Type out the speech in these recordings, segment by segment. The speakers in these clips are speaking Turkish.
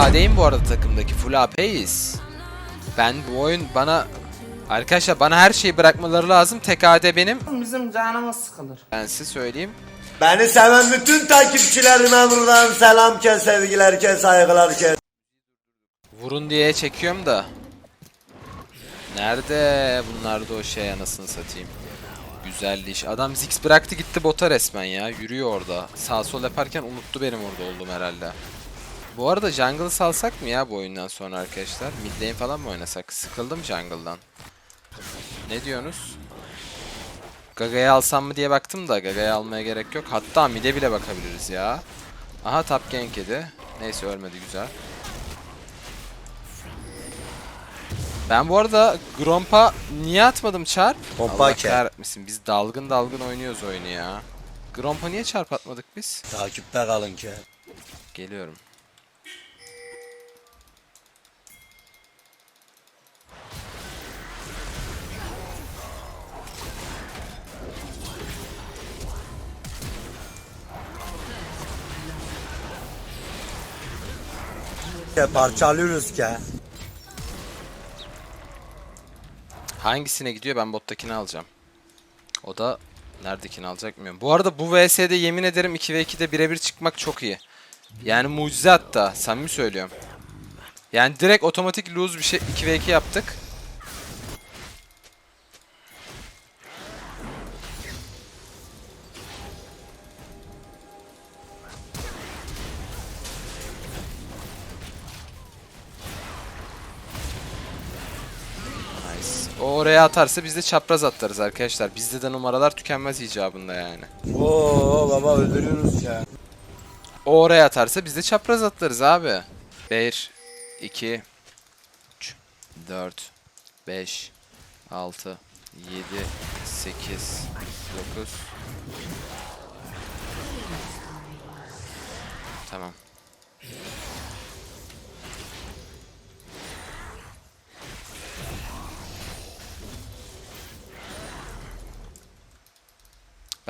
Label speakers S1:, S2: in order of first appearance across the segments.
S1: AD'yim bu arada takımdaki. Full AP'yiz. Ben bu oyun bana... Arkadaşlar bana her şeyi bırakmaları lazım. Tek AD benim.
S2: Bizim canımız sıkılır.
S1: Ben size söyleyeyim.
S3: Beni seven bütün takipçilerime buradan selam kes, sevgiler kes, saygılar kes.
S1: Vurun diye çekiyorum da. Nerede bunlarda o şey anasını satayım. Güzel iş. Adam Ziggs bıraktı gitti bota resmen ya. Yürüyor orada. Sağ sol yaparken unuttu benim orada olduğum herhalde. Bu arada jungle'ı salsak mı ya bu oyundan sonra arkadaşlar? Mid lane falan mı oynasak? Sıkıldım jungle'dan. Ne diyorsunuz? Gaga'yı alsam mı diye baktım da Gaga'yı almaya gerek yok. Hatta mid'e bile bakabiliriz ya. Aha top gank yedi. Neyse ölmedi güzel. Ben bu arada Gromp'a niye atmadım çarp?
S3: Pompa
S1: Allah kahretmesin. Biz dalgın dalgın oynuyoruz oyunu ya. Gromp'a niye çarp atmadık biz?
S3: Takipte kalın ki.
S1: Geliyorum.
S3: Parçalıyoruz ki.
S1: Hangisine gidiyor? Ben bottakini alacağım. O da neredekini alacak bilmiyorum. Bu arada bu VS'de yemin ederim 2v2'de birebir çıkmak çok iyi. Yani mucize hatta. Samimi söylüyorum. Yani direkt otomatik lose bir şey 2v2 yaptık. O oraya atarsa biz de çapraz atlarız arkadaşlar. Bizde de numaralar tükenmez icabında yani.
S3: Oo baba öldürüyoruz ya.
S1: O oraya atarsa biz de çapraz atlarız abi. 1, 2, 3, 4, 5, 6, 7, 8, 9. Tamam.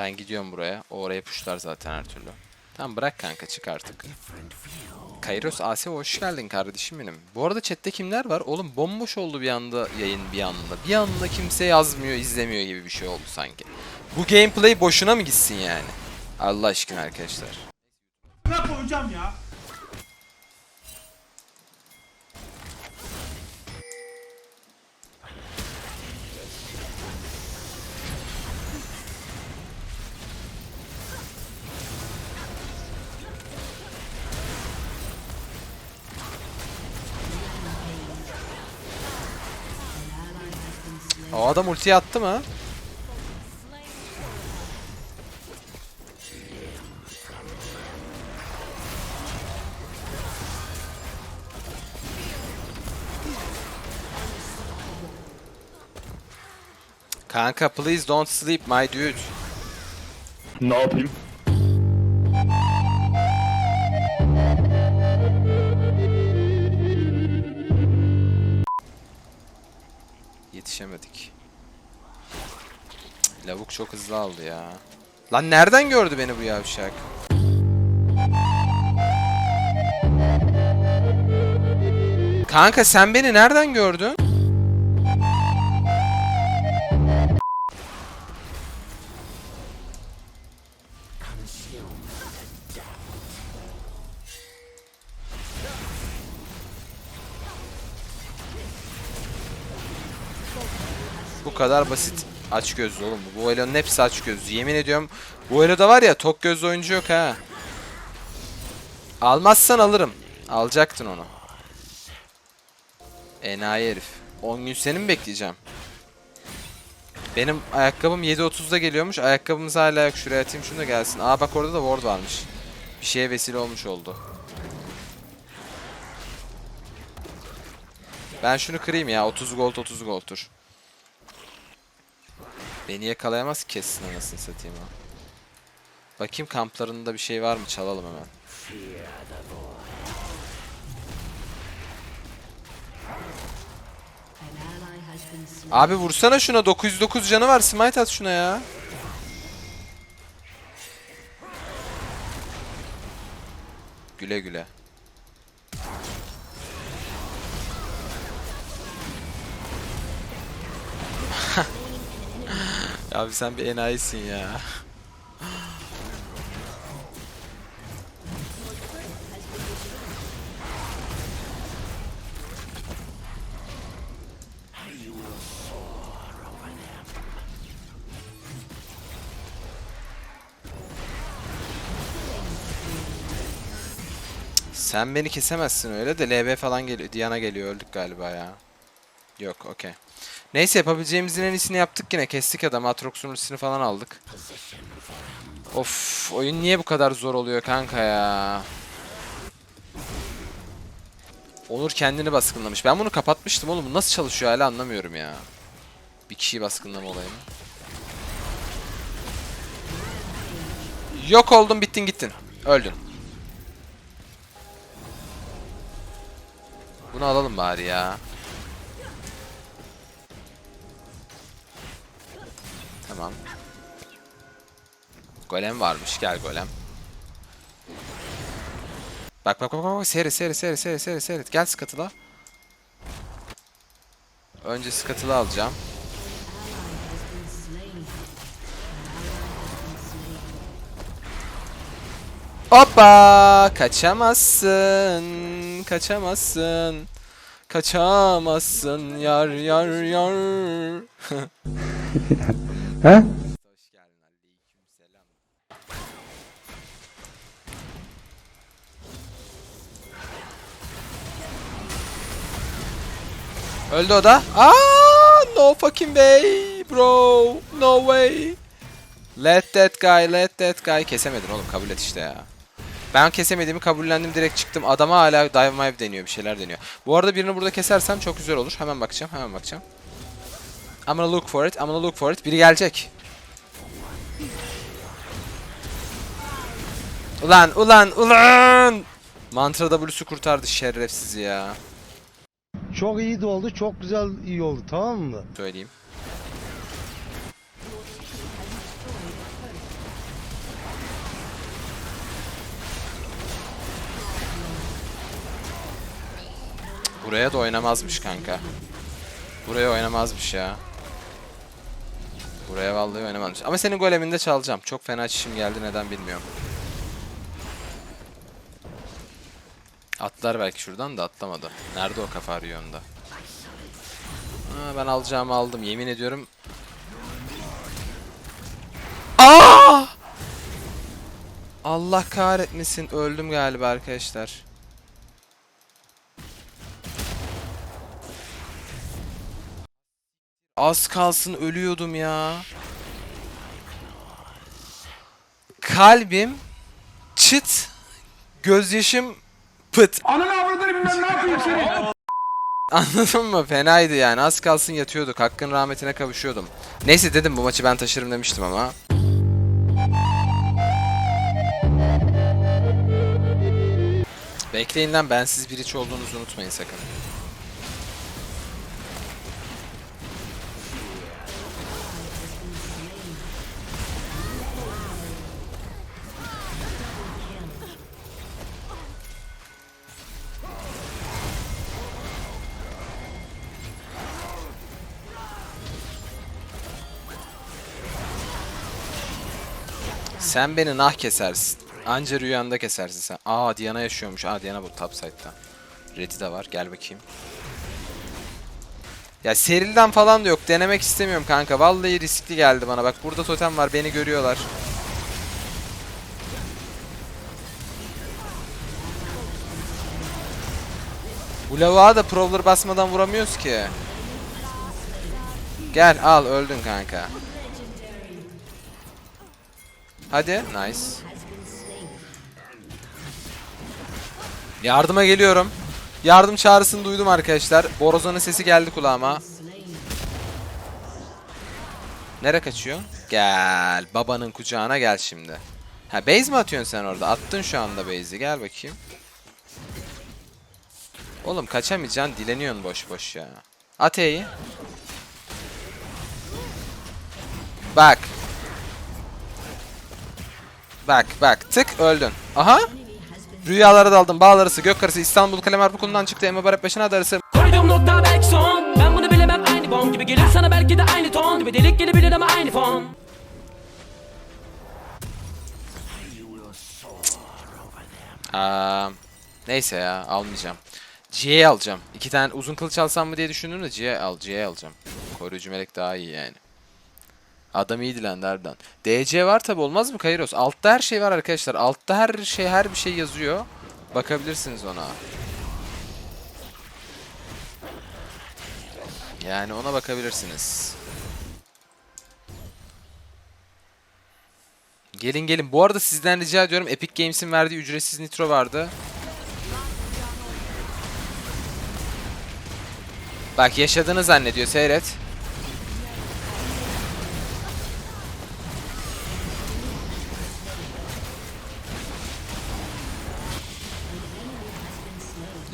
S1: Ben gidiyorum buraya. O oraya puşlar zaten her türlü. Tamam bırak kanka çık artık. Kairos AS hoş geldin kardeşim benim. Bu arada chatte kimler var? Oğlum bomboş oldu bir anda yayın bir anda. Bir anda kimse yazmıyor, izlemiyor gibi bir şey oldu sanki. Bu gameplay boşuna mı gitsin yani? Allah aşkına arkadaşlar.
S4: Ne koyacağım ya?
S1: Adam ultiyi attı mı? Kanka please don't sleep my dude.
S4: Ne yapayım?
S1: Yetişemedik. Lavuk çok hızlı aldı ya. Lan nereden gördü beni bu yavşak? Kanka sen beni nereden gördün? Bu kadar basit aç gözlü oğlum. Bu Elo'nun hepsi aç gözlü. Yemin ediyorum bu Elo'da var ya tok gözlü oyuncu yok ha. Almazsan alırım. Alacaktın onu. Enayi herif. 10 gün seni mi bekleyeceğim? Benim ayakkabım 7.30'da geliyormuş. Ayakkabımız hala yok. Şuraya atayım şunu da gelsin. Aa bak orada da ward varmış. Bir şeye vesile olmuş oldu. Ben şunu kırayım ya. 30 gold 30 gold dur. Beni yakalayamaz kessin anasını satayım ha. Bakayım kamplarında bir şey var mı çalalım hemen. Abi vursana şuna 909 canı var smite at şuna ya. Güle güle. Abi sen bir enayisin ya. Sen beni kesemezsin öyle de LB falan geliyor. Diana geliyor öldük galiba ya. Yok okey. Neyse yapabileceğimizin en iyisini yaptık yine. Kestik adamı. Atrox'un ultisini falan aldık. Of oyun niye bu kadar zor oluyor kanka ya? Onur kendini baskınlamış. Ben bunu kapatmıştım oğlum. Nasıl çalışıyor hala anlamıyorum ya. Bir kişiyi baskınlama olayını. Yok oldun bittin gittin. Öldün. Bunu alalım bari ya. Tamam. Golem varmış. Gel golem. Bak bak bak bak. Seri seri seri seri seri seri. Gel skatıla. Önce skatıla alacağım. Hoppa! Kaçamazsın. Kaçamazsın. Kaçamazsın yar yar yar.
S2: He?
S1: Öldü o da. Aa, no fucking way, bro. No way. Let that guy, let that guy. Kesemedin oğlum, kabul et işte ya. Ben kesemediğimi kabullendim direkt çıktım. Adama hala dive mive deniyor, bir şeyler deniyor. Bu arada birini burada kesersem çok güzel olur. Hemen bakacağım, hemen bakacağım. I'm gonna look for it, I'm gonna look for it. Biri gelecek. Ulan ulan ulan! Mantra W'su kurtardı şerefsizi ya.
S5: Çok iyi de oldu, çok güzel iyi oldu tamam mı?
S1: Söyleyeyim. Buraya da oynamazmış kanka. Buraya oynamazmış ya. Buraya vallahi oynamazmış. Ama senin goleminde çalacağım. Çok fena çişim geldi neden bilmiyorum. Atlar belki şuradan da atlamadı. Nerede o kafa arıyor onda? Ben alacağımı aldım yemin ediyorum. Aa! Allah kahretmesin öldüm galiba arkadaşlar. Az kalsın ölüyordum ya. Kalbim çıt gözyaşım pıt.
S4: Ananı avradını bilmem ne yapayım seni.
S1: Anladın mı? Fenaydı yani. Az kalsın yatıyorduk. Hakkın rahmetine kavuşuyordum. Neyse dedim bu maçı ben taşırım demiştim ama. Bekleyin lan bensiz bir iç olduğunuzu unutmayın sakın. Sen beni nah kesersin. Anca rüyanda kesersin sen. Aa Diana yaşıyormuş. Aa Diana bu top side'da. Red'i de var. Gel bakayım. Ya serilden falan da yok. Denemek istemiyorum kanka. Vallahi riskli geldi bana. Bak burada totem var. Beni görüyorlar. Bu lavuğa da Prowler basmadan vuramıyoruz ki. Gel al öldün kanka. Hadi. Nice. Yardıma geliyorum. Yardım çağrısını duydum arkadaşlar. Borozan'ın sesi geldi kulağıma. Nere kaçıyor? Gel. Babanın kucağına gel şimdi. Ha base mi atıyorsun sen orada? Attın şu anda base'i. Gel bakayım. Oğlum kaçamayacaksın. Dileniyorsun boş boş ya. At. Bak bak tık öldün. Aha. Rüyalara daldım. Bağ arası, gök arası, İstanbul kalem harpukundan çıktı. Emre Barep başına arası.
S6: Koyduğum nokta belki son. Ben bunu bilemem aynı bom gibi. Gelir sana belki de aynı ton gibi. Delik gelebilir ama aynı fon.
S1: Aa, neyse ya almayacağım. C'ye alacağım. İki tane uzun kılıç alsam mı diye düşündüm de C'ye al, C'ye alacağım. Koruyucu melek daha iyi yani. Adam iyiydi lan derden. DC var tabi olmaz mı Kairos? Altta her şey var arkadaşlar. Altta her şey her bir şey yazıyor. Bakabilirsiniz ona. Yani ona bakabilirsiniz. Gelin gelin. Bu arada sizden rica ediyorum. Epic Games'in verdiği ücretsiz nitro vardı. Bak yaşadığını zannediyor. Seyret.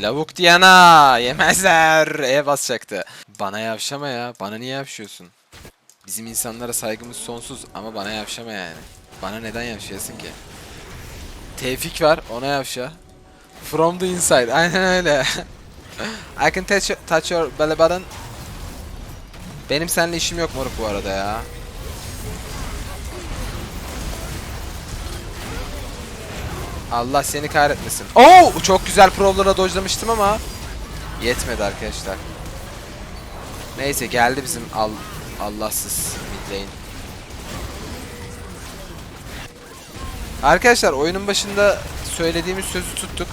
S1: Lavuk Diana yemezler. E basacaktı. Bana yavşama ya. Bana niye yavşıyorsun? Bizim insanlara saygımız sonsuz ama bana yavşama yani. Bana neden yavşayasın ki? Tevfik var ona yavşa. From the inside aynen öyle. I can touch, touch your belly button. Benim seninle işim yok moruk bu arada ya. Allah seni kahretmesin. Oo çok güzel provlara dojlamıştım ama yetmedi arkadaşlar. Neyse geldi bizim al Allahsız mid lane. Arkadaşlar oyunun başında söylediğimiz sözü tuttuk.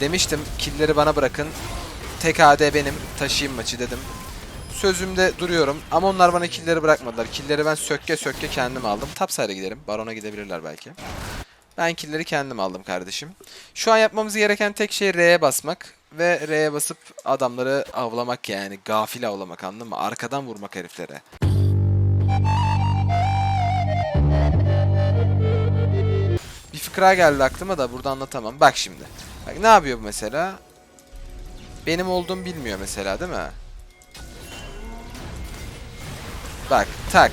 S1: Demiştim killleri bana bırakın. Tek AD benim. Taşıyayım maçı dedim. Sözümde duruyorum ama onlar bana killleri bırakmadılar. Killleri ben sökke sökke kendim aldım. Tapside'a gidelim. Baron'a gidebilirler belki. Ben killleri kendim aldım kardeşim. Şu an yapmamız gereken tek şey R'ye basmak. Ve R'ye basıp adamları avlamak yani. Gafil avlamak anladın mı? Arkadan vurmak heriflere. Bir fıkra geldi aklıma da burada anlatamam. Bak şimdi. Bak ne yapıyor bu mesela? Benim olduğumu bilmiyor mesela değil mi? Bak tak.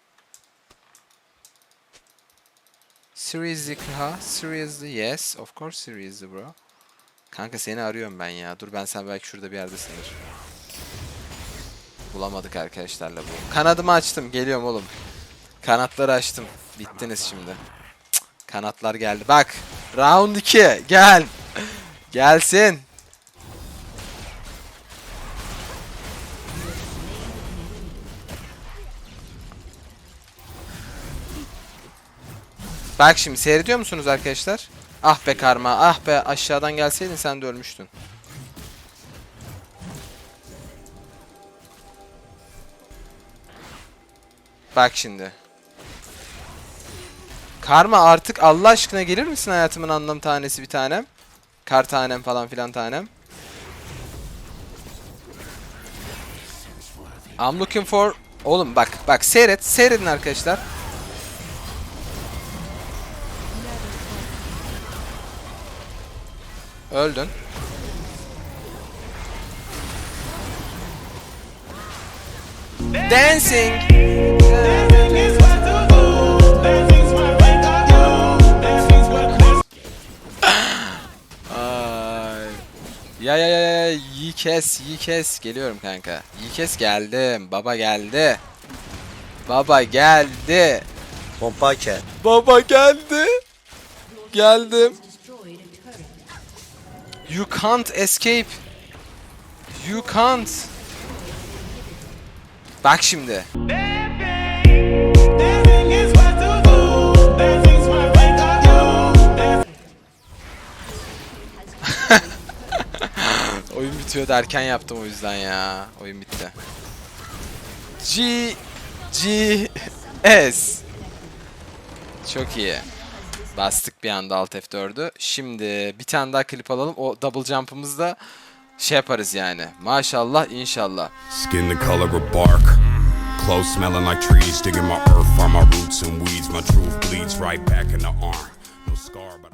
S1: Seriously ha? Seriously? Yes, of course seriously bro. Kanka seni arıyorum ben ya. Dur ben sen belki şurada bir yerdesindir. Bulamadık arkadaşlarla bu. Kanadımı açtım. Geliyorum oğlum. Kanatları açtım. Bittiniz şimdi. Cık, Kanatlar geldi. Bak. Round 2. Gel. Gelsin. Bak şimdi seyrediyor musunuz arkadaşlar? Ah be karma, ah be aşağıdan gelseydin sen de ölmüştün. Bak şimdi. Karma artık Allah aşkına gelir misin hayatımın anlam tanesi bir tanem? Kar tanem falan filan tanem. I'm looking for... Oğlum bak bak seyret seyredin arkadaşlar. Öldün. Dancing. Ay. Ya ya ya ya iyi kes iyi kes geliyorum kanka. İyi kes geldim. Baba geldi. Baba geldi.
S3: Pompa.
S1: Baba geldi. Geldim. You can't escape. You can't. Bak şimdi. Oyun bitiyor derken yaptım o yüzden ya. Oyun bitti. G G S Çok iyi. Bastık bir anda Alt F4'ü. Şimdi bir tane daha klip alalım. O double jump'ımızı da şey yaparız yani. Maşallah inşallah.
S2: Skin the color of bark. Clothes smelling like trees, digging my earth from my roots and weeds. My truth bleeds right back in the arm. No scar, but